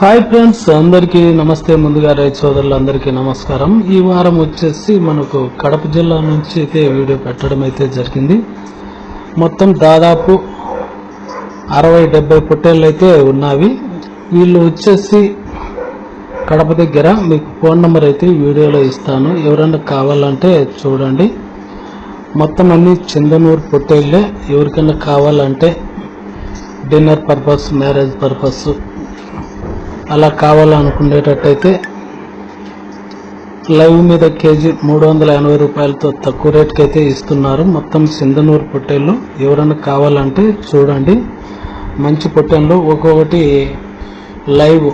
Hi friends అందరికీ నమస్తే. ముందుగా రైతు సోదరులందరికీ నమస్కారం. ఈ వారం వచ్చేసి మనకు కడప జిల్లా నుంచి అయితే వీడియో పెట్టడం అయితే జరిగింది. మొత్తం దాదాపు అరవై డెబ్బై పొట్టేళ్ళు అయితే ఉన్నవి. వీళ్ళు వచ్చేసి కడప దగ్గర మీకు ఫోన్ నెంబర్ అయితే వీడియోలో ఇస్తాను. ఎవరైనా కావాలంటే చూడండి. మొత్తం అన్ని చందనూరు పొట్టేళ్ళే ఎవరికైనా కావాలంటే డిన్నర్ పర్పస్ మ్యారేజ్ పర్పస్ అలా కావాలనుకునేటట్టయితే లైవ్ మీద కేజీ మూడు వందల ఎనభై రూపాయలతో తక్కువ రేట్కి అయితే ఇస్తున్నారు. మొత్తం సింధనూరు పొట్టేళ్ళు. ఎవరైనా కావాలంటే చూడండి. మంచి పొట్టేళ్ళు. ఒక్కొక్కటి లైవ్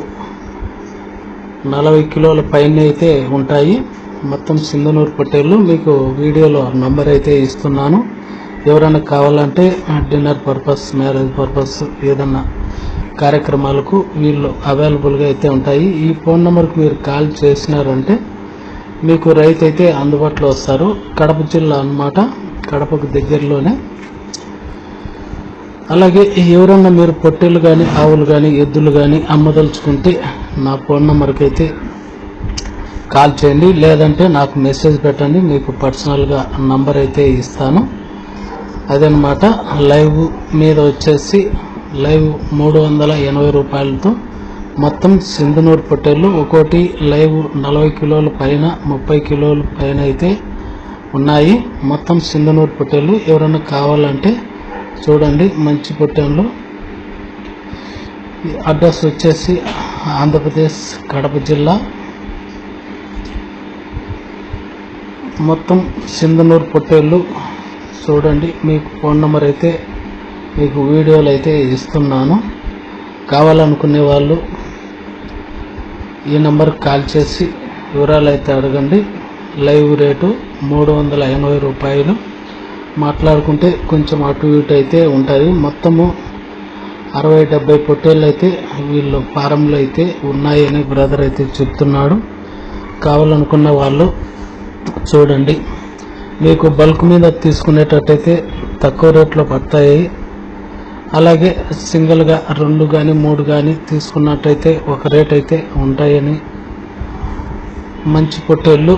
నలభై కిలోల పైన అయితే ఉంటాయి. మొత్తం సింధనూరు పొట్టేళ్ళు. మీకు వీడియోలో నంబర్ అయితే ఇస్తున్నాను. ఎవరైనా కావాలంటే డిన్నర్ పర్పస్ మ్యారేజ్ పర్పస్ ఏదన్నా కార్యక్రమాలకు వీళ్ళు అవైలబుల్గా అయితే ఉంటాయి. ఈ ఫోన్ నెంబర్కి మీరు కాల్ చేసినారంటే మీకు రైతు అయితే అందుబాటులో వస్తారు. కడప జిల్లా అన్నమాట. కడపకు దగ్గరలోనే. అలాగే ఎవరన్నా మీరు పొట్టెలు కానీ ఆవులు కానీ ఎద్దులు కానీ అమ్మదలుచుకుంటే నా ఫోన్ నెంబర్కి అయితే కాల్ చేయండి. లేదంటే నాకు మెసేజ్ పెట్టండి. మీకు పర్సనల్గా నంబర్ అయితే ఇస్తాను. అదనమాట లైవ్ మీద వచ్చేసి లైవ్ మూడు వందల ఎనభై రూపాయలతో మొత్తం సింధనూరు పొట్టేళ్ళు ఒక్కోటి లైవ్ నలభై కిలోల పైన ముప్పై కిలోల పైన అయితే ఉన్నాయి. మొత్తం సింధనూరు పొట్టేళ్ళు ఎవరైనా కావాలంటే చూడండి మంచి పొట్టేళ్ళు అడ్రస్ వచ్చేసి ఆంధ్రప్రదేశ్ కడప జిల్లా. మొత్తం సింధనూరు పొట్టేళ్ళు చూడండి మీకు ఫోన్ నెంబర్ అయితే మీకు వీడియోలు అయితే ఇస్తున్నాను. కావాలనుకునే వాళ్ళు ఈ నెంబర్కి కాల్ చేసి వివరాలు అయితే అడగండి. లైవ్ రేటు మూడు వందల ఎనభై రూపాయలు. మాట్లాడుకుంటే కొంచెం అటు ఇటు అయితే ఉంటుంది మొత్తము అరవై డెబ్బై పొట్టేళ్ళు అయితే వీళ్ళు ఫారంలో అయితే ఉన్నాయని బ్రదర్ అయితే చెప్తున్నాడు. కావాలనుకున్న వాళ్ళు చూడండి. మీకు బల్క్ మీద తీసుకునేటట్టయితే తక్కువ రేట్లో పడతాయి. అలాగే సింగిల్గా రెండు కానీ మూడు కానీ తీసుకున్నట్టయితే ఒక రేట్ అయితే ఉంటాయని మంచి పొట్టేళ్ళు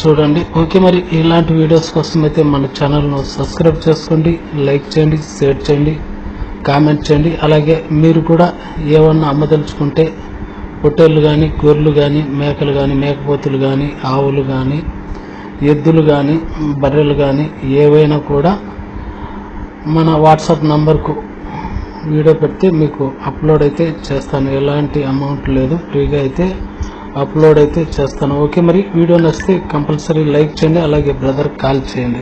చూడండి. ఓకే మరి ఇలాంటి వీడియోస్ కోసం అయితే మన ఛానల్ను సబ్స్క్రైబ్ చేసుకోండి లైక్ చేయండి షేర్ చేయండి కామెంట్ చేయండి. అలాగే మీరు కూడా ఏమన్నా అమ్మదలుచుకుంటే పొట్టేళ్ళు కానీ గొర్రెలు కానీ మేకలు కానీ మేకపోతులు కానీ ఆవులు కానీ ఎద్దులు కానీ బర్రెలు కానీ ఏవైనా కూడా మన వాట్సాప్ నంబర్కు వీడియో పెడితే మీకు అప్లోడ్ అయితే చేస్తాను. ఎలాంటి అమౌంట్ లేదు. ఫ్రీగా అయితే అప్లోడ్ అయితే చేస్తాను. ఓకే మరి వీడియో నచ్చితే కంపల్సరీ లైక్ చేయండి. అలాగే బ్రదర్ కాల్ చేయండి.